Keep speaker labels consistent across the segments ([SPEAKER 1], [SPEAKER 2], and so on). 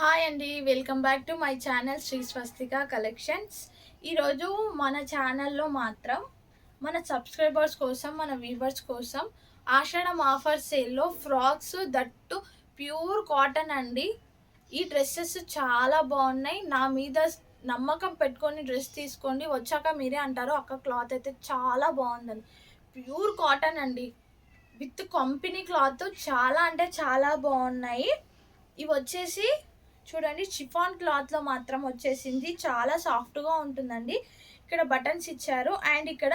[SPEAKER 1] Hi అండి welcome back to my channel Shri Swastika collections ఈరోజు మన ఛానల్లో మాత్రం మన సబ్స్క్రైబర్స్ కోసం మన వ్యూవర్స్ కోసం ఆషాఢం ఆఫర్ సేల్లో ఫ్రాక్స్ దట్టు ప్యూర్ కాటన్ అండి. ఈ డ్రెస్సెస్ చాలా బాగున్నాయి. నా మీద నమ్మకం పెట్టుకొని డ్రెస్ తీసుకోండి. వచ్చాక మీరే అంటారు అక్క క్లాత్ అయితే చాలా బాగుందని. ప్యూర్ కాటన్ అండి. విత్ కంపెనీ క్లాత్ చాలా అంటే చాలా బాగున్నాయి. ఇవి వచ్చేసి చూడండి షిఫాన్ క్లాత్లో మాత్రం వచ్చేసింది. చాలా సాఫ్ట్గా ఉంటుందండి. ఇక్కడ బటన్స్ ఇచ్చారు. అండ్ ఇక్కడ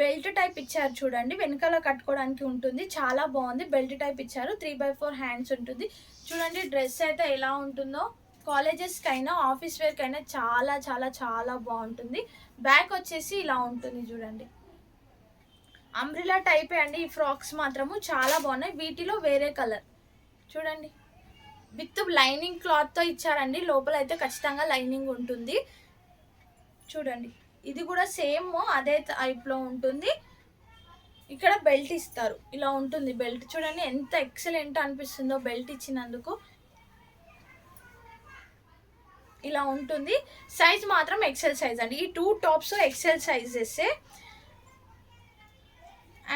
[SPEAKER 1] బెల్ట్ టైప్ ఇచ్చారు చూడండి. వెనకాల కట్టుకోవడానికి ఉంటుంది. చాలా బాగుంది. బెల్ట్ టైప్ ఇచ్చారు. త్రీ బై ఫోర్ హ్యాండ్స్ ఉంటుంది. చూడండి డ్రెస్ అయితే ఎలా ఉంటుందో. కాలేజెస్కి అయినా ఆఫీస్ వేర్కి అయినా చాలా చాలా చాలా బాగుంటుంది. బ్యాక్ వచ్చేసి ఇలా ఉంటుంది చూడండి. అంబ్రిలా టైపే అండి. ఈ ఫ్రాక్స్ మాత్రము చాలా బాగున్నాయి. వీటిలో వేరే కలర్ చూడండి. విత్ లైనింగ్ క్లాత్తో ఇచ్చారండి. లోపల అయితే ఖచ్చితంగా లైనింగ్ ఉంటుంది. చూడండి. ఇది కూడా సేమ్ అదే టైప్లో ఉంటుంది. ఇక్కడ బెల్ట్ ఇస్తారు. ఇలా ఉంటుంది బెల్ట్. చూడండి ఎంత ఎక్సలెంట్ అనిపిస్తుందో బెల్ట్ ఇచ్చినందుకు. ఇలా ఉంటుంది. సైజ్ మాత్రం ఎక్సెల్ సైజ్ అండి. ఈ two tops XL sizes.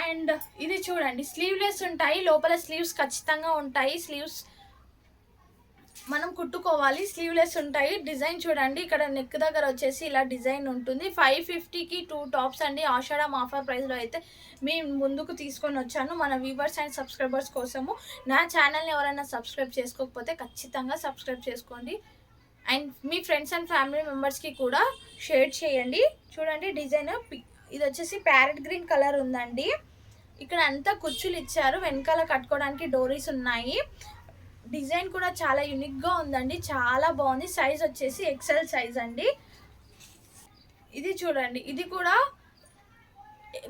[SPEAKER 1] And ఇది చూడండి. స్లీవ్లెస్ ఉంటాయి. లోపల స్లీవ్స్ ఖచ్చితంగా ఉంటాయి. స్లీవ్స్ మనం కుట్టుకోవాలి. స్లీవ్లెస్ ఉంటాయి. డిజైన్ చూడండి. ఇక్కడ నెక్ దగ్గర వచ్చేసి ఇలా డిజైన్ ఉంటుంది. ఫైవ్ ఫిఫ్టీకి టూ టాప్స్ అండి. ఆషాఢం ఆఫర్ ప్రైస్లో అయితే మేము ముందుకు తీసుకొని వచ్చాను. మన వ్యూవర్స్ అండ్ సబ్స్క్రైబర్స్ కోసము. నా ఛానల్ని ఎవరైనా సబ్స్క్రైబ్ చేసుకోకపోతే ఖచ్చితంగా సబ్స్క్రైబ్ చేసుకోండి. అండ్ మీ ఫ్రెండ్స్ అండ్ ఫ్యామిలీ మెంబర్స్కి కూడా షేర్ చేయండి. చూడండి డిజైన్. ఇది వచ్చేసి ప్యారెట్ గ్రీన్ కలర్ ఉందండి. ఇక్కడ అంతా కుచ్చులు ఇచ్చారు. వెనకాల కట్టుకోవడానికి డోరీస్ ఉన్నాయి. డిజైన్ కూడా చాలా యూనిక్గా ఉందండి. చాలా బాగుంది. సైజ్ వచ్చేసి ఎక్సెల్ సైజ్ అండి. ఇది చూడండి. ఇది కూడా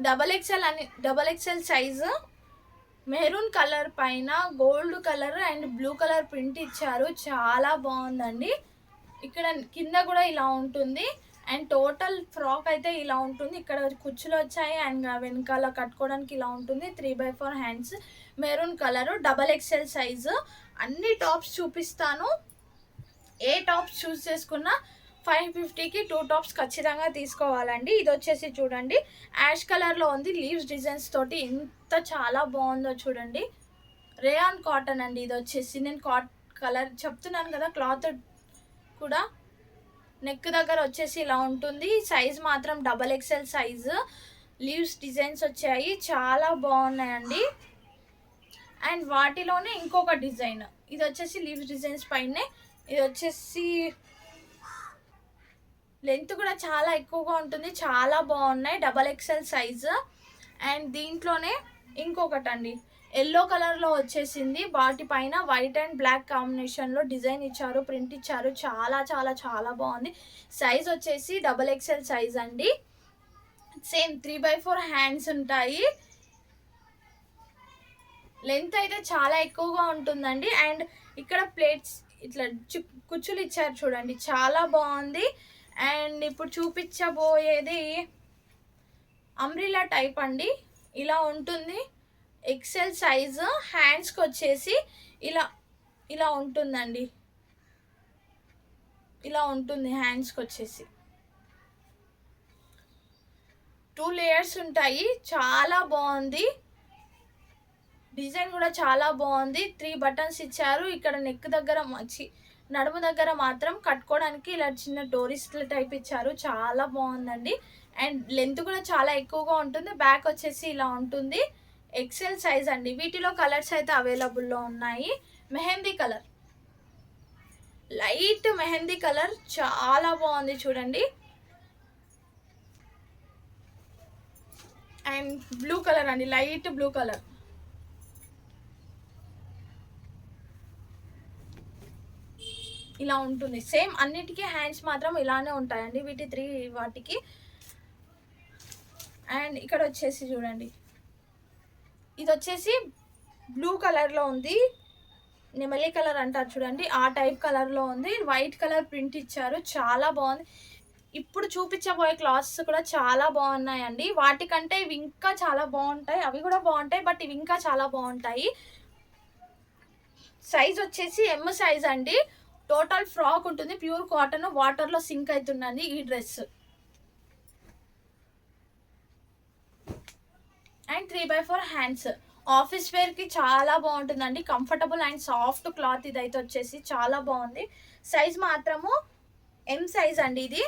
[SPEAKER 1] డబల్ ఎక్సెల్ అని double XL size. Maroon colour పైన gold colour and blue colour print ఇచ్చారు. చాలా బాగుందండి. ఇక్కడ కింద కూడా ఇలా ఉంటుంది. అండ్ టోటల్ ఫ్రాక్ అయితే ఇలా ఉంటుంది. ఇక్కడ కుచ్చులు వచ్చాయి అండ్ వెనకాల కట్టుకోవడానికి ఇలా ఉంటుంది. Three by four hands. Maroon colour double XL size. అన్ని టాప్స్ చూపిస్తాను. ఏ టాప్స్ చూస్ చేసుకున్నా ఫైవ్ ఫిఫ్టీకి టూ టాప్స్ ఖచ్చితంగా తీసుకోవాలండి. ఇది వచ్చేసి చూడండి. యాష్ కలర్లో ఉంది. లీవ్స్ డిజైన్స్ తోటి ఎంత చాలా బాగుందో చూడండి. రేయాన్ కాటన్ అండి ఇది వచ్చేసి. నేను కాట్ కలర్ చెప్తున్నాను కదా క్లాత్ కూడా. నెక్ దగ్గర వచ్చేసి ఇలా ఉంటుంది. సైజ్ మాత్రం double XL size sleeves designs వచ్చాయి. చాలా బాగున్నాయండి. అండ్ వాటిలోనే ఇంకొక డిజైన్ ఇది వచ్చేసి లీవ్స్ డిజైన్స్ పైనే. ఇది వచ్చేసి లెంత్ కూడా చాలా ఎక్కువగా ఉంటుంది. చాలా బాగున్నాయి. డబల్ ఎక్స్ఎల్ సైజు అండ్ దీంట్లోనే ఇంకొకటి అండి ఎల్లో కలర్లో వచ్చేసింది. వాటి పైన వైట్ అండ్ బ్లాక్ కాంబినేషన్లో డిజైన్ ఇచ్చారు ప్రింట్ ఇచ్చారు. చాలా చాలా చాలా బాగుంది. సైజ్ వచ్చేసి డబల్ ఎక్స్ఎల్ సైజ్ అండి. Same three by four hands ఉంటాయి. లెంత్ అయితే చాలా ఎక్కువగా ఉంటుందండి. అండ్ ఇక్కడ ప్లేట్స్ ఇట్లా కుచ్చులు ఇచ్చారు చూడండి. చాలా బాగుంది. అండ్ ఇప్పుడు చూపించబోయేది అంబ్రిలా టైప్ అండి. ఇలా ఉంటుంది. ఎక్సెల్ సైజు హ్యాండ్స్కి వచ్చేసి ఇలా ఇలా ఉంటుందండి. ఇలా ఉంటుంది హ్యాండ్స్కి వచ్చేసి. టూ లేయర్స్ ఉంటాయి. చాలా బాగుంది. డిజైన్ కూడా చాలా బాగుంది. త్రీ బటన్స్ ఇచ్చారు. ఇక్కడ నెక్ దగ్గర మంచి నడుము దగ్గర మాత్రం కట్టుకోవడానికి ఇలా చిన్న డోరీస్ టైప్ ఇచ్చారు. చాలా బాగుందండి. అండ్ లెంత్ కూడా చాలా ఎక్కువగా ఉంటుంది. బ్యాక్ వచ్చేసి ఇలా ఉంటుంది. ఎక్సెల్ సైజ్ అండి. వీటిలో కలర్స్ అయితే అవైలబుల్లో ఉన్నాయి. Mehndi colour light mehndi colour చాలా బాగుంది చూడండి. అండ్ బ్లూ కలర్ అండి. లైట్ బ్లూ కలర్ ఇలా ఉంటుంది. సేమ్ అన్నిటికీ హ్యాండ్స్ మాత్రం ఇలానే ఉంటాయండి. వీటి త్రీ వాటికి. అండ్ ఇక్కడ వచ్చేసి చూడండి. ఇది వచ్చేసి బ్లూ కలర్లో ఉంది. నెమలి కలర్ అంటారు చూడండి. ఆ టైప్ కలర్లో ఉంది. వైట్ కలర్ ప్రింట్ ఇచ్చారు. చాలా బాగుంది. ఇప్పుడు చూపించబోయే క్లాత్స్ కూడా చాలా బాగున్నాయండి. వాటికంటే ఇవి ఇంకా చాలా బాగుంటాయి. అవి కూడా బాగుంటాయి. బట్ ఇవి ఇంకా చాలా బాగుంటాయి. సైజ్ వచ్చేసి ఎమ్ సైజ్ అండి. టోటల్ ఫ్రాక్ ఉంటుంది. ప్యూర్ కాటన్ వాటర్లో సింక్ అవుతుందండి ఈ dress. And three by four hands. Office వేర్కి చాలా బాగుంటుందండి. కంఫర్టబుల్ అండ్ సాఫ్ట్ క్లాత్ ఇది అయితే వచ్చేసి చాలా బాగుంది. సైజ్ మాత్రము ఎం సైజ్ అండి ఇది.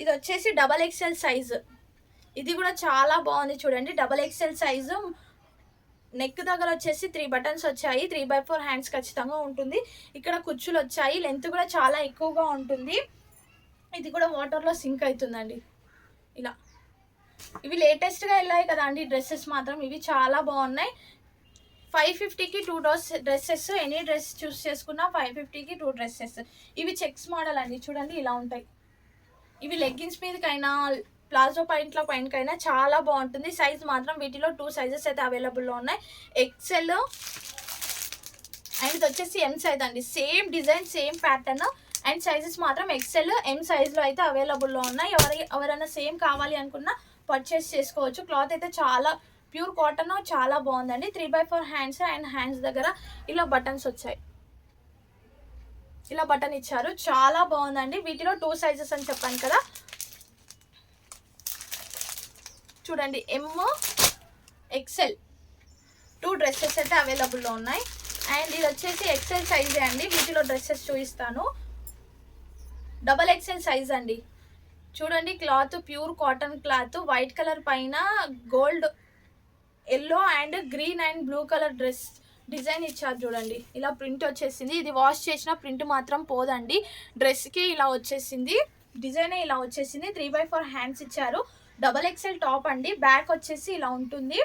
[SPEAKER 1] ఇది వచ్చేసి డబల్ ఎక్స్ఎల్ సైజు ఇది కూడా చాలా బాగుంది చూడండి. డబల్ ఎక్స్ఎల్ సైజు నెక్ దగ్గర వచ్చేసి త్రీ బటన్స్ వచ్చాయి. త్రీ బై ఫోర్ హ్యాండ్స్ ఖచ్చితంగా ఉంటుంది. ఇక్కడ కుచ్చులు వచ్చాయి. లెంత్ కూడా చాలా ఎక్కువగా ఉంటుంది. ఇది కూడా వాటర్లో సింక్ అవుతుందండి. ఇలా. ఇవి లేటెస్ట్గా వెళ్ళాయి కదా అండి డ్రెస్సెస్ మాత్రం. ఇవి చాలా బాగున్నాయి. ఫైవ్ ఫిఫ్టీకి two dress dresses any dress choose చేసుకున్నా ఫైవ్ ఫిఫ్టీకి టూ డ్రెస్సెస్ ఇవి చెక్స్ మోడల్ అండి. చూడండి ఇలా ఉంటాయి. ఇవి లెగ్గిన్స్ మీదకైనా ప్లాజో పాయింట్ల పైనకైనా చాలా బాగుంటుంది. సైజ్ మాత్రం వీటిలో టూ సైజెస్ అయితే అవైలబుల్లో ఉన్నాయి. ఎక్సెల్ అండ్ ఇది వచ్చేసి ఎం సైజ్ అండి. Same design same pattern and sizes మాత్రం ఎక్సెల్ ఎం సైజ్లో అయితే అవైలబుల్లో ఉన్నాయి. ఎవరి ఎవరైనా సేమ్ కావాలి అనుకున్నా పర్చేస్ చేసుకోవచ్చు. క్లాత్ అయితే చాలా ప్యూర్ కాటన్ చాలా బాగుందండి. Three by four hands and hands దగ్గర ఇలా బటన్స్ వచ్చాయి. ఇలా బటన్ ఇచ్చారు. చాలా బాగుందండి. వీటిలో టూ సైజెస్ అని చెప్పాను కదా. చూడండి ఎమ్ ఎక్సెల్ టూ డ్రెస్సెస్ అయితే అవైలబుల్లో ఉన్నాయి. అండ్ ఇది వచ్చేసి ఎక్సెల్ సైజే అండి. వీటిలో డ్రెస్సెస్ చూపిస్తాను. డబల్ ఎక్సెల్ సైజ్ అండి. చూడండి cloth pure cotton cloth white colour పైన gold yellow and green and blue colour dress design ఇచ్చారు చూడండి. ఇలా ప్రింట్ వచ్చేసింది. ఇది వాష్ చేసిన ప్రింట్ మాత్రం పోదండి. డ్రెస్కి ఇలా వచ్చేసింది. డిజైన్ ఇలా వచ్చేసింది. త్రీ బై ఫోర్ హ్యాండ్స్ ఇచ్చారు. డబల్ ఎక్సెల్ టాప్ అండి. బ్యాక్ వచ్చేసి ఇలా ఉంటుంది.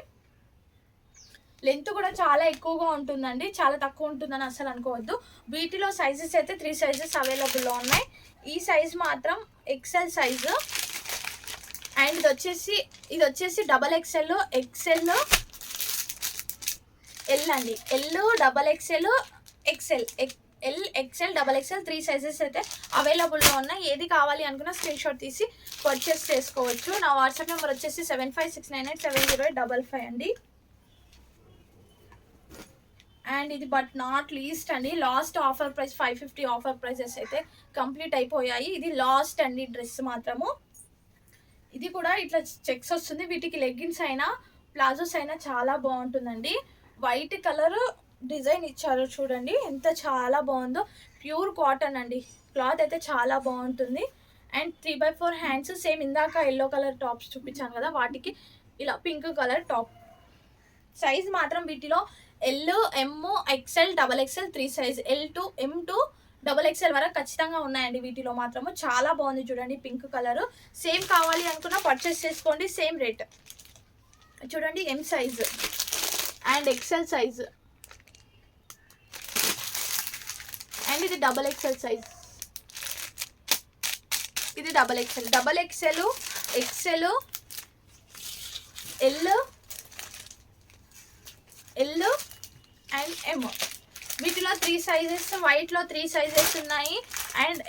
[SPEAKER 1] లెంత్ కూడా చాలా ఎక్కువగా ఉంటుందండి. చాలా తక్కువ ఉంటుందని అసలు అనుకోవద్దు. వీటిలో సైజెస్ అయితే త్రీ సైజెస్ అవైలబుల్లో ఉన్నాయి. ఈ సైజ్ మాత్రం ఎక్సెల్ సైజు. అండ్ ఇది వచ్చేసి ఇది వచ్చేసి డబల్ ఎక్సెల్ ఎక్సెల్ ఎల్ అండి. L double XL XL. L XL double XL three sizes అయితే అవైలబుల్లో ఉన్నాయి. ఏది కావాలి అనుకున్నా స్క్రీన్ షాట్ తీసి పర్చేస్ చేసుకోవచ్చు. నా వాట్సాప్ నెంబర్ వచ్చేసి seven five six nine eight seven zero eight double five అండి. అండ్ ఇది బట్ నాట్ లీస్ట్ అండి last offer price five fifty offer prices అయితే కంప్లీట్ అయిపోయాయి. ఇది లాస్ట్ అండి డ్రెస్ మాత్రము. ఇది కూడా ఇట్లా చెక్స్ వస్తుంది. వీటికి లెగ్గిన్స్ అయినా ప్లాజోస్ అయినా చాలా బాగుంటుందండి. వైట్ కలర్ డిజైన్ ఇచ్చారు చూడండి ఎంత చాలా బాగుందో. ప్యూర్ కాటన్ అండి. క్లాత్ అయితే చాలా బాగుంటుంది. And three by four hands same ఇందాక ఎల్లో కలర్ టాప్స్ చూపించాను కదా వాటికి ఇలా పింక్ కలర్ టాప్ సైజ్ మాత్రం వీటిలో L M XL double XL three size L to M to double XL వరకు ఖచ్చితంగా ఉన్నాయండి వీటిలో మాత్రము. చాలా బాగుంది చూడండి పింక్ కలర్ సేమ్ కావాలి అనుకున్న పర్చేస్ చేసుకోండి సేమ్ రేట్ చూడండి M size and XL size and ఇది డబల్ ఎక్స్ఎల్ సైజ్ ఇది double XL double XL XL L L and ఎమో వీటిలో త్రీ సైజెస్ వైట్లో త్రీ సైజెస్ ఉన్నాయి. అండ్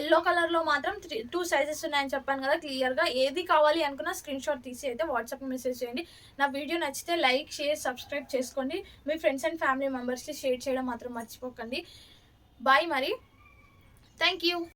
[SPEAKER 1] ఎల్లో కలర్లో మాత్రం త్రీ టూ సైజెస్ ఉన్నాయని చెప్పాను కదా క్లియర్గా ఏది కావాలి అనుకున్నా స్క్రీన్ షాట్ తీసి అయితే వాట్సాప్ మెసేజ్ చేయండి. నా వీడియో నచ్చితే లైక్ షేర్ సబ్స్క్రైబ్ చేసుకోండి. మీ ఫ్రెండ్స్ అండ్ ఫ్యామిలీ మెంబర్స్కి షేర్ చేయడం మాత్రం మర్చిపోకండి. బాయ్ మరి. Thank you